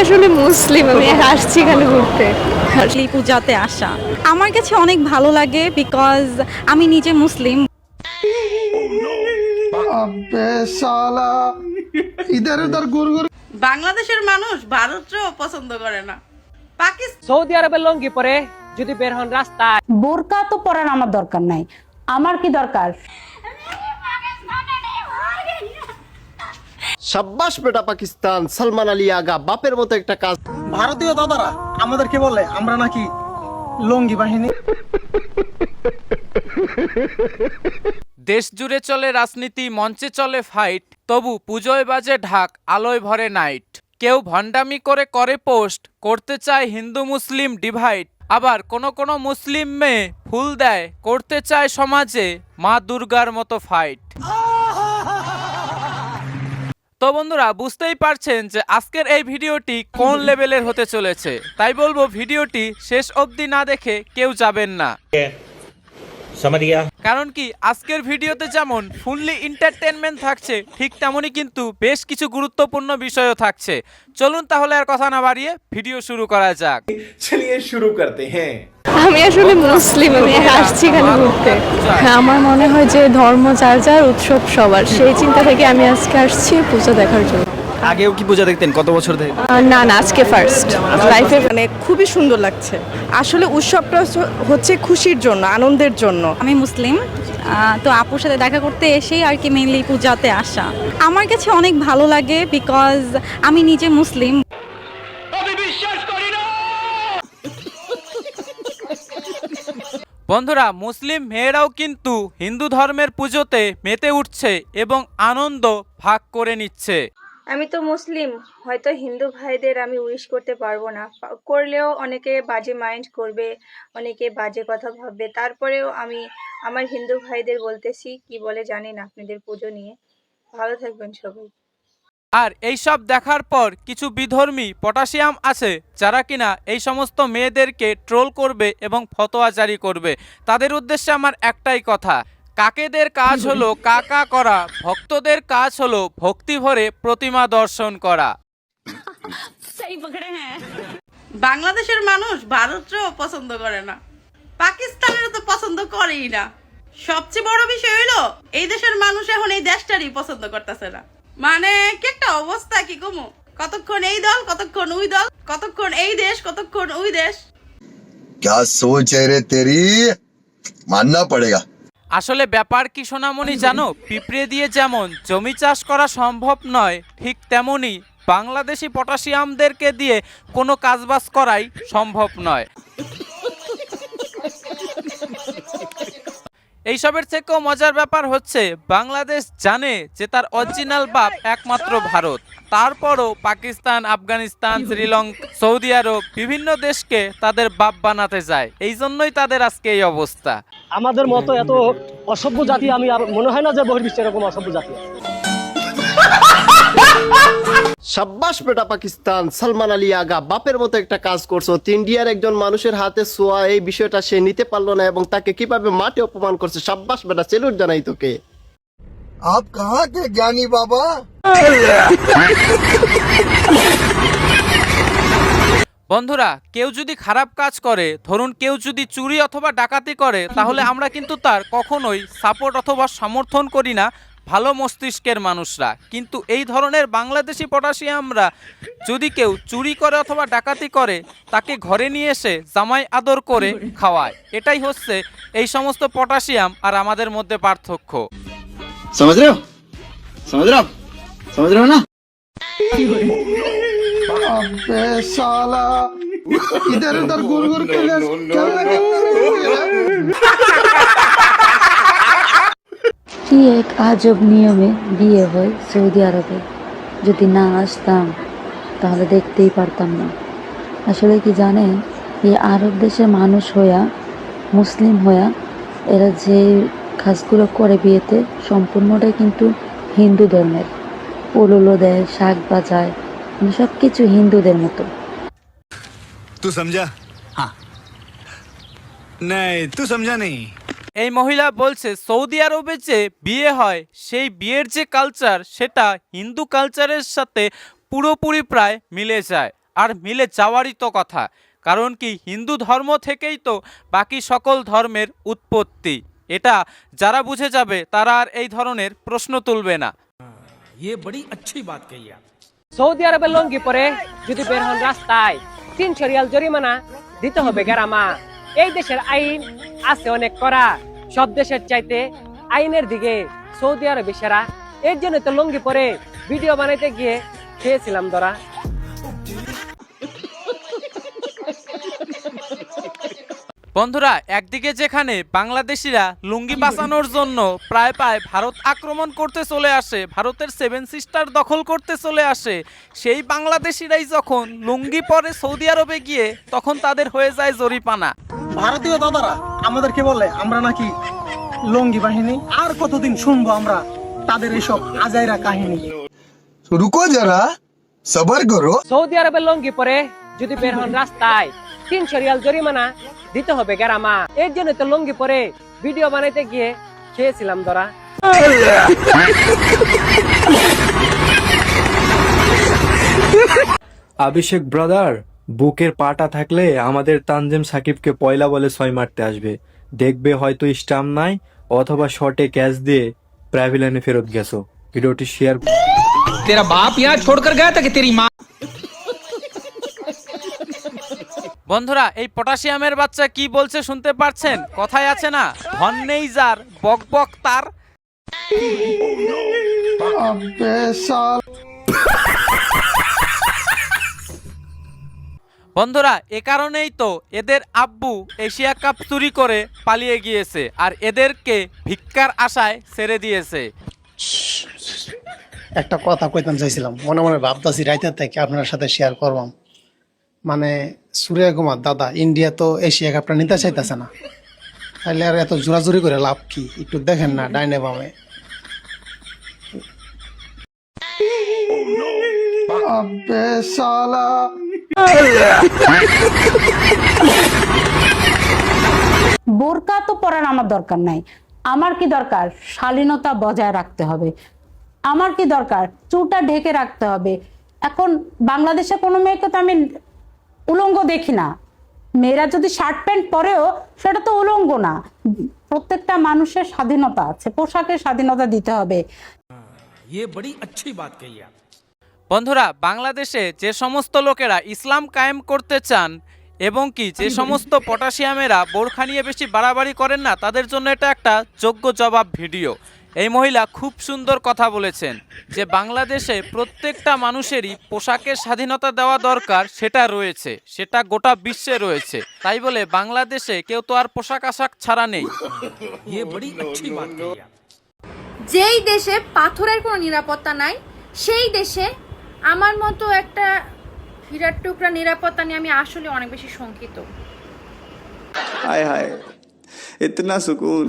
আসলে মুসলিম আমি আসছি এখানে ঘুরতে। পূজাতে আসা। আমার কাছে অনেক ভালো লাগে বিকজ আমি নিজে মুসলিম। বাংলাদেশের মানুষ ভারতও পছন্দ করে না। পাকিস্তান সৌদি আরবের লঙ্গি পরে যদি বের হন রাস্তায়। বোরকা তো পরার আমার দরকার নাই। আমার কি দরকার? সাব্বাস বেটা পাকিস্তান সালমান আলী আগা বাপের মতো একটা কাজ। ভারতীয় দাদারা আমাদেরকে বলে আমরা নাকি লঙ্গি বাহিনী। দেশ জুড়ে চলে রাজনীতি মঞ্চে চলে ফাইট তবু পুজোয় বাজে ঢাক আলোয় ভরে নাইট কেউ ভণ্ডামি করে করে পোস্ট করতে চায় হিন্দু মুসলিম ডিভাইড আবার কোন কোন মুসলিম মেয়ে ফুল দেয় করতে চায় সমাজে মা দুর্গার মতো ফাইট তো বন্ধুরা বুঝতেই পারছেন যে আজকের এই ভিডিওটি কোন লেভেলের হতে চলেছে। তাই বলব ভিডিওটি শেষ অবধি না দেখে কেউ যাবেন না। কারণ কি আজকের ভিডিওতে যেমন ফুললি এন্টারটেনমেন্ট থাকছে ঠিক তেমনই কিন্তু বেশ কিছু গুরুত্বপূর্ণ বিষয়ও থাকছে। চলুন তাহলে আর কথা না বাড়িয়ে ভিডিও শুরু করা যাক। শুরু করতে হ্যাঁ। আমি আসলে মুসলিম আমি আসছি এখানে ঘুরতে। হ্যাঁ আমার মনে হয় যে ধর্ম যার যার উৎসব সবার সেই চিন্তা থেকে আমি আজকে আসছি পূজা দেখার জন্য। আগেও কি পূজা দেখতেন? কত বছর ধরে? না না আজকে ফার্স্ট লাইফে মানে খুবই সুন্দর লাগছে। আসলে উৎসবটা হচ্ছে- হচ্ছে খুশির জন্য আনন্দের জন্য। আমি মুসলিম তো আপুর সাথে দেখা করতে এসেই আর কি মেইনলি পূজাতে আসা। আমার কাছে অনেক ভালো লাগে বিকজ আমি নিজে মুসলিম। বন্ধুরা, মুসলিম মেয়েরাও কিন্তু হিন্দু ধর্মের পুজোতে মেতে উঠছে এবং আনন্দ ভাগ করে নিচ্ছে। আমি তো মুসলিম, হয়তো হিন্দু ভাইদের আমি উইশ করতে পারব না। করলেও অনেকে বাজে মাইন্ড করবে, অনেকে বাজে কথা ভাববে। তারপরেও আমি আমার হিন্দু ভাইদের বলতেছি, কি বলে জানেন আপনাদের পুজো নিয়ে? ভালো থাকবেন সবাই। আর এই সব দেখার পর কিছু বিধর্মী পটাশিয়াম আছে যারা কিনা এই সমস্ত মেয়েদেরকে ট্রোল করবে এবং ফতোয়া জারি করবে। তাদের উদ্দেশ্যে আমার একটাই কথা, কাকেদের কাজ হলো কাকা করা, ভক্তদের কাজ হলো ভক্তি ভরে প্রতিমা দর্শন করা। বাংলাদেশের মানুষ ভারতও পছন্দ করে না, পাকিস্তানের তো পছন্দ করেই না। সবচেয়ে বড় বিষয় হইল এই দেশের মানুষ এখন এই দেশটারই পছন্দ করতেছে না। মানে কি একটা অবস্থা কি কমু কতক্ষণ এই দল কতক্ষণ ওই দল কতক্ষণ এই দেশ কতক্ষণ ওই দেশ क्या सोच है रे तेरी मानना पड़ेगा আসলে ব্যাপার কি সোনামণি জানো পিঁপড়ে দিয়ে যেমন জমি চাষ করা সম্ভব নয় ঠিক তেমনি বাংলাদেশি পটাশিয়ামদেরকে দিয়ে কোনো কাজবাজ করাই সম্ভব নয় এইসবের থেকেও মজার ব্যাপার হচ্ছে, বাংলাদেশ জানে যে তার অরিজিনাল বাপ একমাত্র ভারত। তারপরও পাকিস্তান, আফগানিস্তান, শ্রীলঙ্কা, সৌদি আরব বিভিন্ন দেশকে তাদের বাপ বানাতে যায়। এই জন্যই তাদের আজকে এই অবস্থা। আমাদের মতো এত অসভ্য জাতি আমি আর মনে হয় না যে বহির্বিশ্বে এরকম অসভ্য জাতি আছে। সাব্বাস বেটা পাকিস্তান সালমান আলী আগা বাপের মতো একটা কাজ করছ। ইন্ডিয়ার একজন মানুষের হাতে সোয়া এই বিষয়টা সে নিতে পারল না এবং তাকে কীভাবে মাঠে অপমান করছে? সাব্বাস বেটা সেলুট জানাই তোকে। আপ কাহা কে জ্ঞানী বাবা বন্ধুরা কেউ যদি খারাপ কাজ করে ধরুন কেউ যদি চুরি অথবা ডাকাতি করে তাহলে আমরা কিন্তু তার কখনোই সাপোর্ট অথবা সমর্থন করি না। ভালো মস্তিষ্কের মানুষরা কিন্তু এই ধরনের বাংলাদেশি পটাশিয়ামরা যদি কেউ চুরি করে অথবা ডাকাতি করে তাকে ঘরে নিয়ে এসে জামাই আদর করে খাওয়ায় এটাই হচ্ছে এই সমস্ত পটাশিয়াম আর আমাদের মধ্যে পার্থক্য समझ रहे हो समझ रहे हो आप? समझ रहे हो ना अबे साला इधर उधर घूर घूर के क्या কি এক আজব নিয়মে বিয়ে হয় সৌদি আরবে? যদি না আসতাম তাহলে দেখতেই পারতাম না। আসলে কি জানেন এই আরব দেশের মানুষ হইয়া মুসলিম হইয়া এরা যে কাজগুলো করে বিয়েতে সম্পূর্ণটাই কিন্তু হিন্দু ধর্মের। পোলুলো দেয় শাক বাজায় মানে সব কিছু হিন্দুদের মতো। তুই সমঝা হ্যাঁ তুই সমঝা নেই এই মহিলা বলছে সৌদি আরবে যে বিয়ে হয় সেই বিয়ের যে কালচার সেটা হিন্দু কালচারের সাথে পুরোপুরি প্রায় মিলে যায়। আর মিলে যাওয়ারই তো কথা। কারণ কি হিন্দু ধর্ম থেকেই তো বাকি সকল ধর্মের উৎপত্তি। এটা যারা বুঝে যাবে তারা আর এই ধরনের প্রশ্ন তুলবে না। সৌদি আরবের লঙ্গি পরে যদি বের হন রাস্তায় তিনশো রিয়াল জরিমানা দিতে হবে গ্রামা। এই দেশের আইন আছে অনেক করা সব দেশের চাইতে আইনের দিকে সৌদি আরবে সেরা। এর জন্য তো লঙ্গি পরে ভিডিও বানাইতে গিয়ে খেয়েছিলাম ধরা। বন্ধুরা একদিকে যেখানে বাংলাদেশিরা লুঙ্গি বাঁচানোর জন্য প্রায় প্রায় ভারত আক্রমণ করতে চলে আসে ভারতের সেভেন সিস্টার দখল করতে চলে আসে সেই বাংলাদেশিরাই যখন লুঙ্গি পরে সৌদি আরবে গিয়ে তখন তাদের হয়ে যায় জরিপানা ভারতীয় দাদারা আমাদেরকে বলে আমরা নাকি লুঙ্গি বাহিনী আর কতদিন শুনব আমরা তাদের এইসব আজাইরা কাহিনী? রুকো যারা সবার করো। সৌদি আরবের লুঙ্গি পরে যদি বের হন রাস্তায় তিনশো রিয়াল জরিমানা দিতে হবে গ্রামা এর জন্য তো লঙ্গি পরে ভিডিও বানাইতে গিয়ে খেয়েছিলাম ধরা। অভিষেক ব্রাদার বুকের পাটা থাকলে আমাদের তানজিম সাকিবকে পয়লা বলে ছয় মারতে আসবে। দেখবে হয়তো স্টাম্প নাই অথবা শর্টে ক্যাচ দিয়ে প্রাইভিলানে ফেরত গেছো। ভিডিওটি শেয়ার তেরা বাপ ইয়া ছোড় কর গয়া তা তেরি মা বন্ধুরা, এই পটাশিয়ামের বাচ্চা কি বলছে শুনতে পারছেন? কথায় আছে না? ধন নেই যার, বক বক তার। বন্ধুরা, এ কারণেই তো এদের আব্বু এশিয়া কাপ চুরি করে পালিয়ে গিয়েছে আর এদেরকে ভিক্ষার আশায় ছেড়ে দিয়েছে। একটা কথা কইতাম চাইছিলাম, মনে মনে ভাবতাছি রাইতের থেকে আপনার সাথে শেয়ার করবাম। মানে সুরিয়া কুমার, দাদা ইন্ডিয়া তো এশিয়া কাপটা নিতে চাইতেছে না। তাহলে আর এত জোরাজুরি করে লাভ কি? একটু দেখেন না, ডাইনে বামে। বোরকা তো পরার আমার দরকার নাই। আমার কি দরকার? শালীনতা বজায় রাখতে হবে। আমার কি দরকার? চুলটা ঢেকে রাখতে হবে। এখন বাংলাদেশে কোনো মেয়েকে তো আমি উলঙ্গ দেখি না। মেয়েরা যদি শার্ট প্যান্ট পরেও সেটা তো উলঙ্গ না। প্রত্যেকটা মানুষের স্বাধীনতা আছে পোশাকের স্বাধীনতা দিতে হবে। বন্ধুরা বাংলাদেশে যে সমস্ত লোকেরা ইসলাম কায়েম করতে চান এবং কি যে সমস্ত পটাশিয়ামেরা বোরখা নিয়ে বেশি বাড়াবাড়ি করেন না তাদের জন্য এটা একটা যোগ্য জবাব ভিডিও। এই মহিলা খুব সুন্দর কথা বলেছেন যে বাংলাদেশে প্রত্যেকটা মানুষেরই পোশাকের স্বাধীনতা দেওয়া দরকার সেটা রয়েছে সেটা গোটা বিশ্বে রয়েছে। তাই বলে বাংলাদেশে কেউ তো আর পোশাক আশাক ছাড়া নেই। যেই দেশে পাথরের কোনো নিরাপত্তা নাই সেই দেশে আমার মতো একটা হিরার টুকরা নিরাপত্তা নিয়ে আমি আসলে অনেক বেশি শঙ্কিত। হায় হায় ইতনা সুকুন।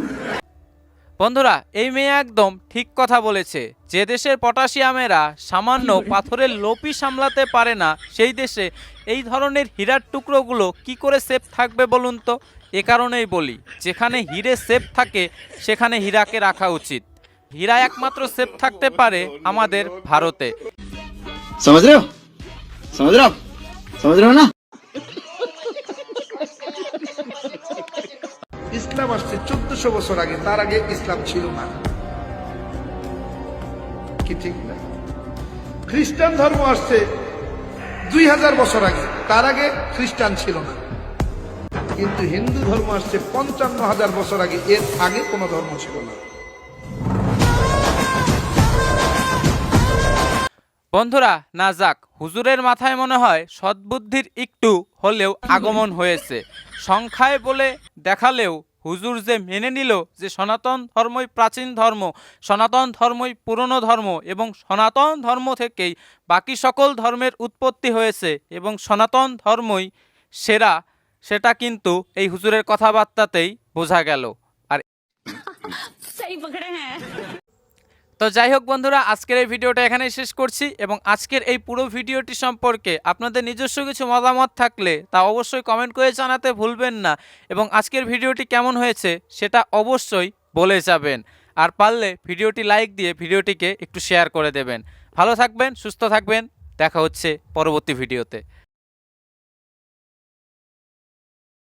বন্ধুরা এই মেয়ে একদম ঠিক কথা বলেছে। যে দেশের পটাশিয়ামেরা সামান্য পাথরের লোপি সামলাতে পারে না সেই দেশে এই ধরনের হীরার টুকরোগুলো কি করে সেফ থাকবে বলুন তো? এ কারণেই বলি যেখানে হীরে সেফ থাকে সেখানে হীরাকে রাখা উচিত। হীরা একমাত্র সেফ থাকতে পারে আমাদের ভারতে। সমুদ্র? সমুদ্র? সমুদ্র না? ইসলাম আসছে চোদ্দশো বছর আগে, তার আগে ইসলাম ছিল না। কি ঠিক না? খ্রিস্টান ধর্ম আসছে দুই হাজার বছর আগে, তার আগে খ্রিস্টান ছিল না। কিন্তু হিন্দু ধর্ম আসছে পঞ্চান্ন হাজার বছর আগে, এর আগে কোনো ধর্ম ছিল না। বন্ধুরা, না যাক, হুজুরের মাথায় মনে হয় সদ্বুদ্ধির একটু হলেও আগমন হয়েছে। সংখ্যায় বলে দেখালেও হুজুর যে মেনে নিল যে সনাতন ধর্মই প্রাচীন ধর্ম, সনাতন ধর্মই পুরনো ধর্ম এবং সনাতন ধর্ম থেকেই বাকি সকল ধর্মের উৎপত্তি হয়েছে এবং সনাতন ধর্মই সেরা, সেটা কিন্তু এই হুজুরের কথাবার্তাতেই বোঝা গেল। আর তো যাই হোক বন্ধুরা, আজকের এই ভিডিওটা এখানেই শেষ করছি এবং আজকের এই পুরো ভিডিওটি সম্পর্কে আপনাদের নিজস্ব কিছু মতামত থাকলে তা অবশ্যই কমেন্ট করে জানাতে ভুলবেন না এবং আজকের ভিডিওটি কেমন হয়েছে সেটা অবশ্যই বলে যাবেন। আর পারলে ভিডিওটি লাইক দিয়ে ভিডিওটিকে একটু শেয়ার করে দেবেন। ভালো থাকবেন, সুস্থ থাকবেন, দেখা হচ্ছে পরবর্তী ভিডিওতে।